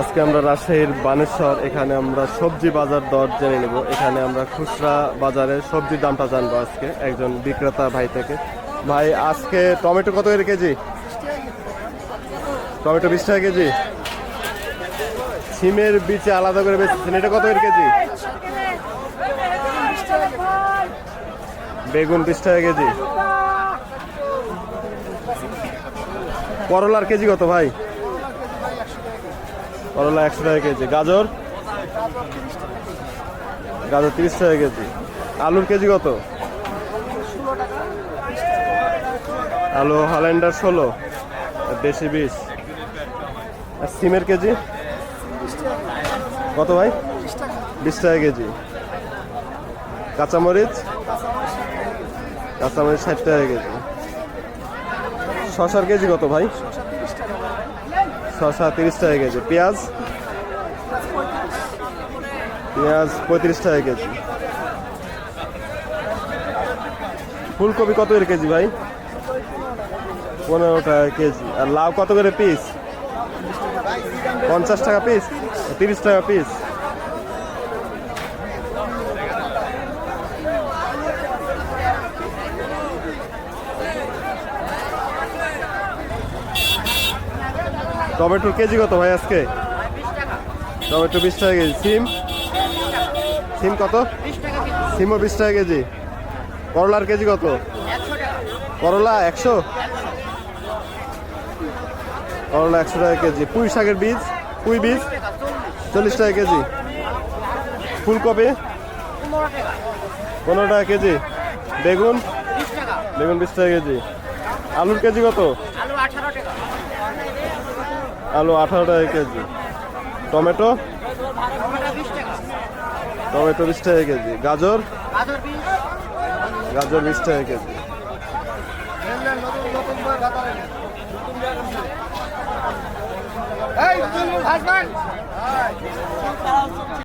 আজকে আমরা রাজশাহীর বানেশ্বর, এখানে আমরা সবজি বাজার দর জেনে নেব। এখানে আমরা খুচরা বাজারে সবজির দামটা জানব আজকে, একজন বিক্রেতা ভাই থেকে। ভাই, আজকে টমেটো কত করে কেজি? টমেটো বিশ টাকা কেজি। সিমের বীজে আলাদা করে বেচছেন এটা কত করে কেজি? বেগুন বিশ টাকা কেজি। করলার কেজি কত ভাই? করলা একশো টাকা কেজি। গাজর? গাজর তিরিশ টাকা কেজি। আলুর কেজি কত? আলু হল্যান্ডার ষোলো। দেশি বিশ আর সিমের কেজি? কত ভাই? বিশ টাকা কেজি। কাঁচামরিচ? কাঁচামরিচ ষাট টাকা কেজি। শশার কেজি কত ভাই? শশা তিরিশ টাকা কেজি। পেঁয়াজ? পেঁয়াজ পঁয়ত্রিশ টাকা কেজি। ফুলকপি কত করে কেজি ভাই? পনেরো টাকা কেজি। আর লাউ কত করে পিস পঞ্চাশ টাকা পিস তিরিশ টাকা পিস টমেটোর কেজি কত ভাই আজকে? টমেটো বিশ টাকা কেজি। সিম? সিম কত? সিমও বিশ টাকা কেজি। করলার কেজি কত? করলা একশো? করলা একশো টাকা কেজি। পুঁই শাকের বীজ? পুঁই বীজ? চল্লিশ টাকা কেজি। ফুলকপি? পনেরো টাকা কেজি। বেগুন? বেগুন বিশ টাকা কেজি। আলুর কেজি কত? আলু আঠারো টাকা আলু আঠারো টাকা কেজি। টমেটো? টমেটো বিশ টাকা কেজি। গাজর? গাজর বিশ টাকা কেজি।